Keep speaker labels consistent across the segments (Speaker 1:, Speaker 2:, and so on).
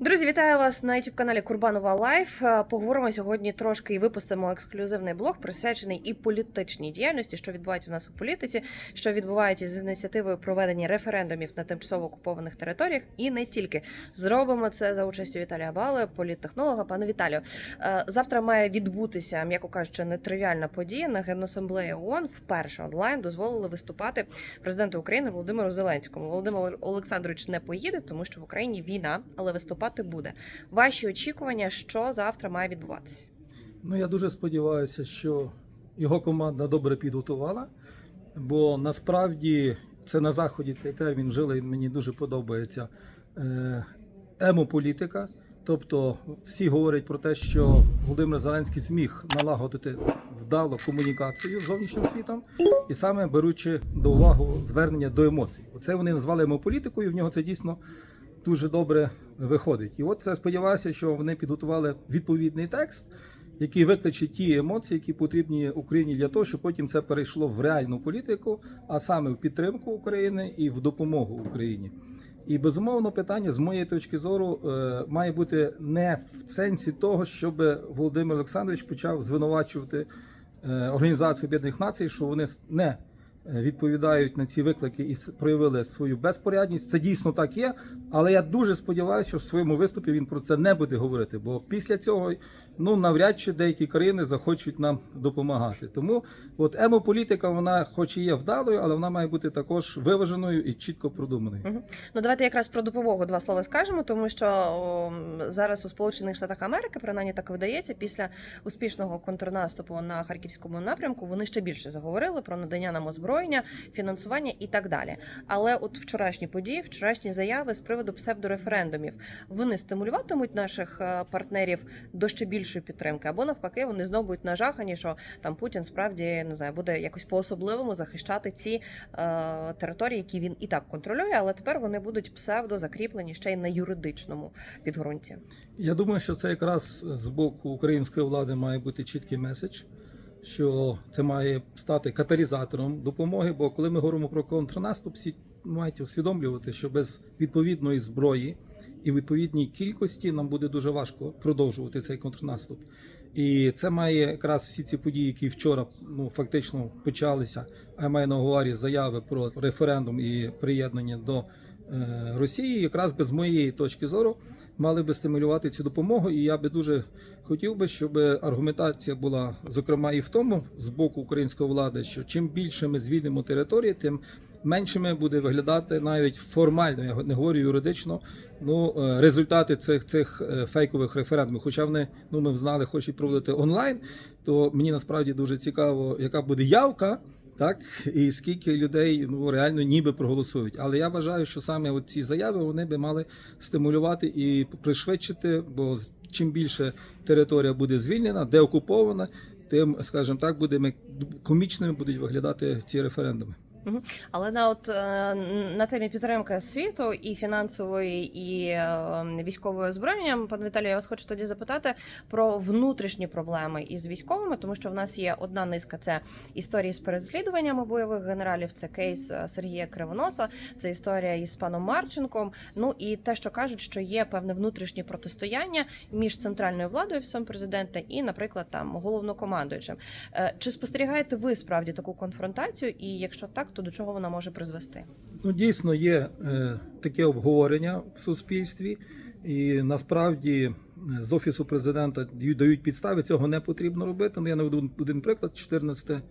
Speaker 1: Друзі, вітаю вас на youtube каналі Курбанова Лайф. Е, Поговоримо сьогодні трошки і випустимо ексклюзивний блог, присвячений і політичній діяльності, що відбувається у нас у політиці, що відбувається з ініціативою проведення референдумів на тимчасово окупованих територіях, і не тільки зробимо це за участю Віталія Бали, політтехнолога. Пане Віталію, Е, завтра має відбутися, м'яко кажучи, нетривіальна подія на генасамблеї ООН. Вперше онлайн дозволили виступати президенту України Володимиру Зеленському. Володимир Олександрович не поїде, тому що в Україні війна, але виступати буде. Ваші очікування, що завтра має відбуватися?
Speaker 2: Ну, я дуже сподіваюся, що його команда добре підготувала, бо насправді це на заході цей термін вжили, і мені дуже подобається е, емополітика. Тобто всі говорять про те, що Володимир Зеленський зміг налагодити вдало комунікацію з зовнішнім світом, і саме беручи до уваги звернення до емоцій. Оце вони назвали емополітикою, і в нього це дійсно дуже добре виходить. І от я сподіваюся, що вони підготували відповідний текст, який викличе ті емоції, які потрібні Україні для того, щоб потім це перейшло в реальну політику, а саме в підтримку України і в допомогу Україні. І безумовно питання з моєї точки зору е, має бути не в сенсі того, щоб Володимир Олександрович почав звинувачувати е, Організацію Об'єднаних Націй, що вони не відповідають на ці виклики і проявили свою безпорядність. Це дійсно так є. Але я дуже сподіваюся, що в своєму виступі він про це не буде говорити. Бо після цього ну навряд чи деякі країни захочуть нам допомагати. Тому от емополітика, вона, хоч і є вдалою, але вона має бути також виваженою і чітко продуманою.
Speaker 1: Ну давайте якраз про допомогу два слова скажемо, тому що о, зараз у Сполучених Штатах Америки, принаймні так видається, після успішного контрнаступу на харківському напрямку вони ще більше заговорили про надання нам озброєння, фінансування і так далі. Але от вчорашні події, вчорашні заяви з приводу псевдореферендумів, вони стимулюватимуть наших е, партнерів до ще більшої підтримки, або навпаки, вони знову будуть нажахані, що там Путін справді не знаю, буде якось по особливому захищати ці е, території, які він і так контролює, але тепер вони будуть псевдо закріплені ще й на юридичному підґрунті.
Speaker 2: Я думаю, що це якраз з боку української влади має бути чіткий меседж, що це має стати каталізатором допомоги. Бо коли ми говоримо про контрнаступ, всі мають усвідомлювати, що без відповідної зброї і відповідній кількості нам буде дуже важко продовжувати цей контрнаступ. І це має якраз всі ці події, які вчора ну фактично почалися. А я маю на увазі заяви про референдум і приєднання до е, Росії, якраз без моєї точки зору мали би стимулювати цю допомогу. І я би дуже хотів би, щоб аргументація була зокрема і в тому з боку української влади, що чим більше ми звільнимо території, тим меншими буде виглядати навіть формально, я не говорю юридично. Ну е, результати цих цих е, фейкових референдумів. Хоча вони ну ми знали, хочуть проводити онлайн, то мені насправді дуже цікаво, яка буде явка. Так, і скільки людей ну реально ніби проголосують. Але я вважаю, що саме ці заяви вони би мали стимулювати і пришвидшити, бо чим більше територія буде звільнена, деокупована, тим, скажімо так, буде ми- комічними будуть виглядати ці референдуми.
Speaker 1: Але на от е, на темі підтримки світу і фінансової, і е, військової озброєння, пане Віталію, я вас хочу тоді запитати про внутрішні проблеми із військовими, тому що в нас є одна низка це історії з переслідуваннями бойових генералів. Це кейс е, Сергія Кривоноса, це історія із паном Марченком. Ну і те, що кажуть, що є певне внутрішнє протистояння між центральною владою офісом президента і, наприклад, там головнокомандуючим. Чи спостерігаєте ви справді таку конфронтацію? І якщо так, то до чого вона може призвести?
Speaker 2: Ну, дійсно є е, таке обговорення в суспільстві, і насправді е, з офісу президента дають- підстави. Цього не потрібно робити. Ну, я наведу один приклад: 14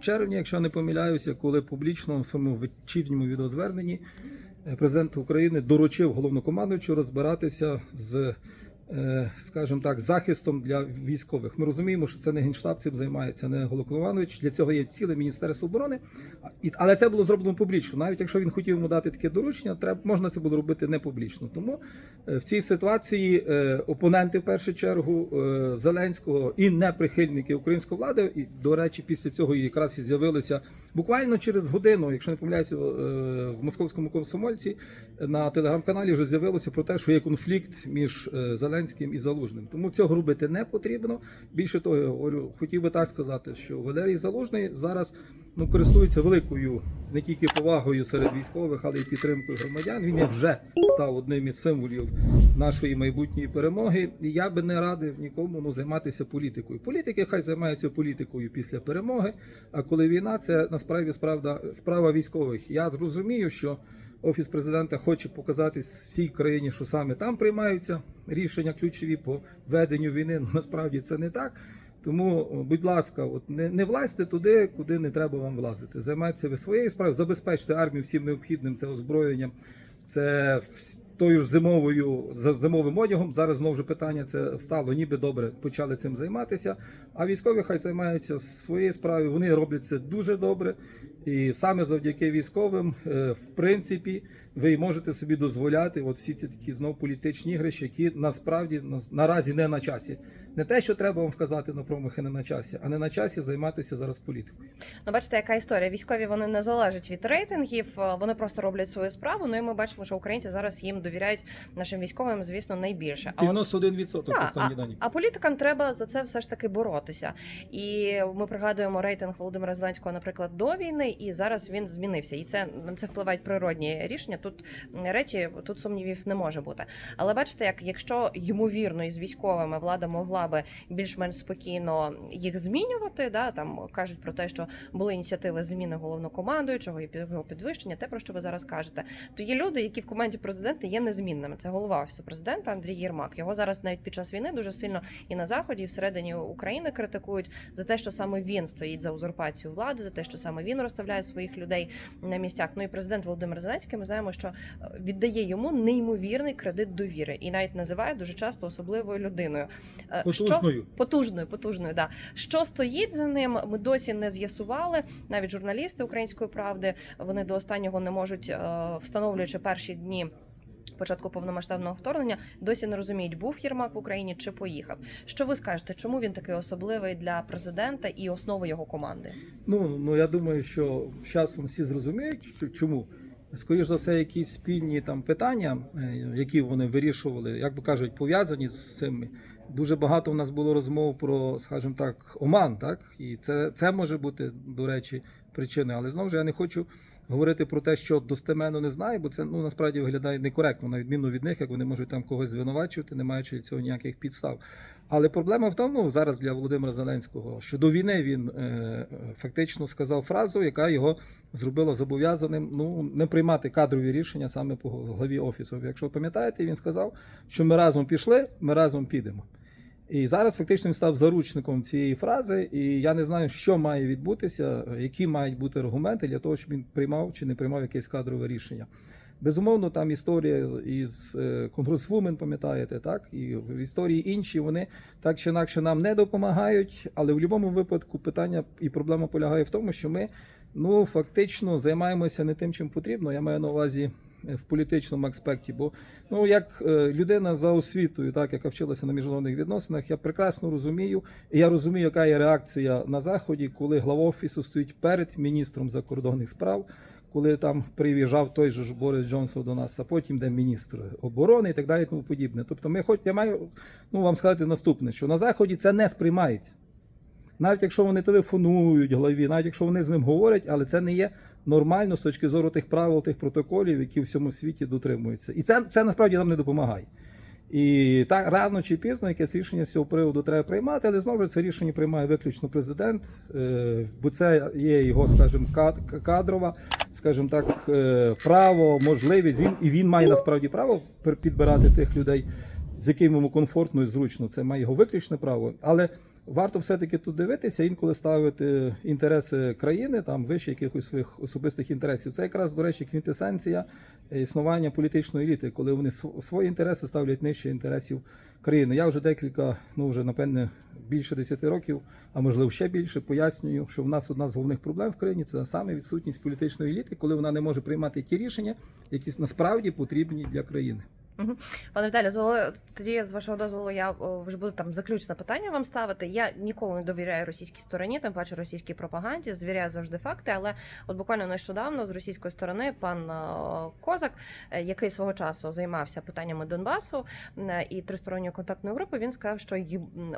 Speaker 2: червня, якщо не помиляюся, коли публічно в своєму вечірньому відеозверненні е, президент України доручив головнокомандуючу розбиратися з. Е, Скажімо так, захистом для військових. Ми розуміємо, що це не генштаб цим займається, не головнокомандуючий. Для цього є ціле міністерство оборони. Але це було зроблено публічно. Навіть якщо він хотів йому дати таке доручення, треба можна це було робити не публічно. Тому е, в цій ситуації е, опоненти в першу чергу Зеленського і неприхильники української влади, і до речі, після цього якраз і з'явилися буквально через годину, якщо не помиляюся, в московському комсомольці на телеграм-каналі вже з'явилося про те, що є конфлікт між Зеленським Зеленським і Залужним. Тому цього робити не потрібно. Більше того, я говорю, хотів би так сказати, що Валерій Залужний зараз ну, користується великою не тільки повагою серед військових, але й підтримкою громадян. Він вже став одним із символів нашої майбутньої перемоги. І я би не радив нікому ну, займатися політикою. Політики хай займаються політикою після перемоги. А коли війна, це насправді справда справа військових. Я розумію, що офіс президента хоче показати всій країні, що саме там приймаються рішення ключові по веденню війни. Ну, Насправді це не так. Тому, будь ласка, от не, не влазьте туди, куди не треба вам влазити. Займайтеся ви своєю справою, забезпечте армію всім необхідним це озброєнням, це тою ж зимовою за- зимовим одягом. Зараз знову ж питання це встало, ніби добре почали цим займатися. А військові хай займаються своєю справою. Вони роблять це дуже добре. І саме завдяки військовим, е, в принципі, ви можете собі дозволяти от всі ці такі знов політичні ігрища, які насправді наразі не на часі. Не те, що треба вам вказати на промахи не на часі, а не на часі займатися зараз політикою.
Speaker 1: Ну, бачите, яка історія. Військові вони не залежать від рейтингів, е, вони просто роблять свою справу. Ну і ми бачимо, що українці зараз їм довіряють нашим військовим, звісно, найбільше. А от
Speaker 2: 91%
Speaker 1: Так,
Speaker 2: останні
Speaker 1: а,
Speaker 2: дані.
Speaker 1: а політикам треба за це все ж таки боротися. І ми пригадуємо рейтинг Володимира Зеленського, наприклад, до війни, і зараз він змінився. І це на це впливають природні рішення. Тут речі, тут сумнівів не може бути. Але бачите, як якщо ймовірно із військовими влада могла би більш-менш спокійно їх змінювати, да там кажуть про те, що були ініціативи зміни головнокомандуючого і його підвищення, те про що ви зараз кажете. То є люди, які в команді президента є незмінними. Це голова офісу президента Андрій Єрмак. Його зараз навіть під час війни дуже сильно і на заході, і всередині України критикують за те, що саме він стоїть за узурпацію влади, за те, що саме він розставляє своїх людей на місцях. Ну і президент Володимир Зеленський. Ми знаємо, що е, віддає йому неймовірний кредит довіри і навіть називає дуже часто особливою людиною. Потужною, Що
Speaker 2: Потужною.
Speaker 1: Потужною, потужною, да. Що стоїть за ним, ми досі не з'ясували. Навіть журналісти української правди вони до останнього не можуть, е, встановлюючи перші дні. Початку повномасштабного вторгнення досі не розуміють, був Єрмак в Україні чи поїхав. Що ви скажете, чому він такий особливий для президента і основи його команди?
Speaker 2: Ну, ну я думаю, що з часом всі зрозуміють, що- чому. Скоріше за все, якісь спільні там питання, е, які вони вирішували, як би кажуть, пов'язані з цим. Дуже багато в нас було розмов про, скажімо так, оман, так? І це, це може бути, до речі, причиною. Але знову ж я не хочу говорити про те, що достеменно не знаю, бо це ну насправді виглядає некоректно, на відміну від них, як вони можуть там когось звинувачувати, не маючи цього ніяких підстав. Але проблема в тому зараз для Володимира Зеленського, що до війни він е, фактично сказав фразу, яка його зробила зобов'язаним ну не приймати кадрові рішення саме по главі офісу. Якщо ви пам'ятаєте, він сказав, що ми разом пішли, ми разом підемо. І зараз фактично він став заручником цієї фрази, і я не знаю, що має відбутися, які мають бути аргументи для того, щоб він приймав чи не приймав якесь кадрове рішення. Безумовно, там історія із Конгресвумен, пам'ятаєте, так і в історії інші вони так чи інакше нам не допомагають. Але в будь-якому випадку питання і проблема полягає в тому, що ми ну фактично займаємося не тим, чим потрібно. Я маю на увазі в політичному аспекті. Бо ну як е, людина за освітою, так яка вчилася на міжнародних відносинах, я прекрасно розумію, і я розумію, яка є реакція на заході, коли глава офісу стоїть перед міністром закордонних справ. Коли там приїжджав той же ж Борис Джонсон до нас, а потім де міністр оборони і так далі, і тому подібне. Тобто, ми хоч я маю ну вам сказати наступне, що на заході це не сприймається. Навіть якщо вони телефонують главі, навіть якщо вони з ним говорять, але це не є нормально з точки зору тих правил, тих протоколів, які в всьому світі дотримуються. І це, це насправді нам не допомагає. І так рано чи пізно якесь рішення з цього приводу треба приймати, але знову ж це рішення приймає виключно президент, е, бо це є його, скажімо, кад- кадрова, скажімо так, е, право, можливість. Він і він має насправді право підбирати тих людей, з якими йому комфортно і зручно. Це має його виключне право. Але варто все-таки тут дивитися, інколи ставити інтереси країни там вище якихось своїх особистих інтересів. Це якраз, до речі, квінтесенція існування політичної еліти, коли вони свої інтереси ставлять нижче інтересів країни. Я вже декілька, ну вже напевне більше 10 років, а можливо ще більше, пояснюю, що в нас одна з головних проблем в країні це саме відсутність політичної еліти, коли вона не може приймати ті рішення, які насправді потрібні для країни.
Speaker 1: Пане Віталію, то- тоді з вашого дозволу я вже буду там заключне питання вам ставити. Я ніколи не довіряю російській стороні, тим паче російській пропаганді, звіряю завжди факти. Але от буквально нещодавно з російської сторони пан е, Козак, е, який свого часу займався питаннями Донбасу е, і тристоронньої контактної групи, він сказав, що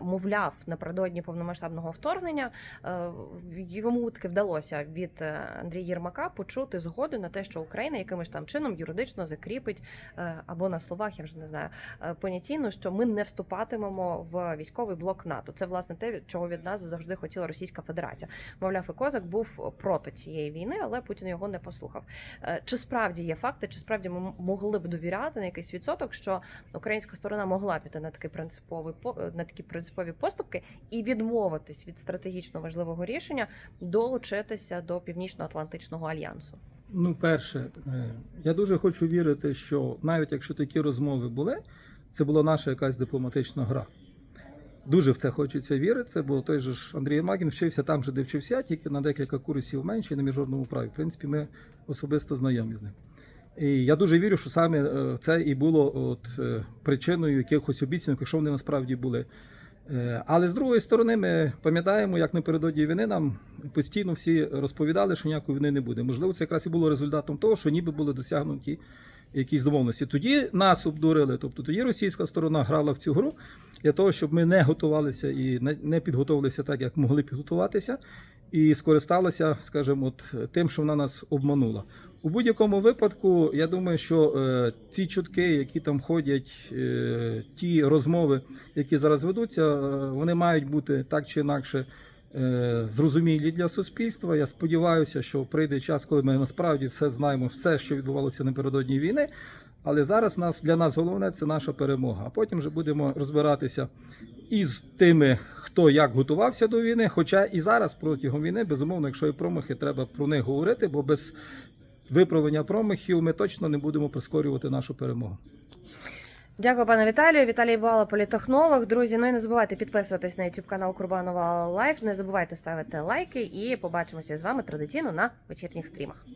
Speaker 1: мовляв напередодні повномасштабного вторгнення е, йому таки вдалося від е, Андрія Єрмака почути згоду на те, що Україна якимось там чином юридично закріпить е, або на словах, я вже не знаю, е, понятійно, що ми не вступатимемо в військовий блок НАТО. Це власне те, чого від нас завжди хотіла Російська Федерація. Мовляв, і Козак був проти цієї війни, але Путін його не послухав. Е, Чи справді є факти, чи справді ми могли б довіряти на якийсь відсоток, що українська сторона могла піти на такий принциповий по- на такі принципові поступки і відмовитись від стратегічно важливого рішення долучитися до Північно-Атлантичного альянсу?
Speaker 2: Ну, перше, е, я дуже хочу вірити, що навіть якщо такі розмови були, це була наша якась дипломатична гра. Дуже в це хочеться вірити, бо той же ж Андрій Магін вчився там же, де вчився, тільки на декілька курсів менше на міжнародному праві. В принципі, ми особисто знайомі з ним. І я дуже вірю, що саме е, це і було от, е, причиною якихось обіцянок, якщо вони насправді були. Е, Але з другої сторони, ми пам'ятаємо, як напередодні війни нам постійно всі розповідали, що ніякої війни не буде. Можливо, це якраз і було результатом того, що ніби були досягнуті якісь домовленості. Тоді нас обдурили, тобто тоді російська сторона грала в цю гру для того, щоб ми не готувалися і не- підготовилися так, як могли підготуватися, і скористалася, скажімо, от тим, що вона нас обманула. У будь-якому випадку, я думаю, що е, ці чутки, які там ходять, е, ті розмови, які зараз ведуться, е, вони мають бути так чи інакше е, зрозумілі для суспільства. Я сподіваюся, що прийде час, коли ми насправді все знаємо, все, що відбувалося напередодні війни. Але зараз нас для нас головне це наша перемога. А потім вже будемо розбиратися із тими, хто як готувався до війни. Хоча і зараз протягом війни, безумовно, якщо є промахи, треба про них говорити, бо без виправлення промахів ми точно не будемо прискорювати нашу перемогу.
Speaker 1: Дякую, пане Віталію. Віталій Бала, політехнолог. Друзі, ну і не забувайте підписуватись на YouTube канал Курбанова Лайф. Не забувайте ставити лайки і побачимося з вами традиційно на вечірніх стрімах.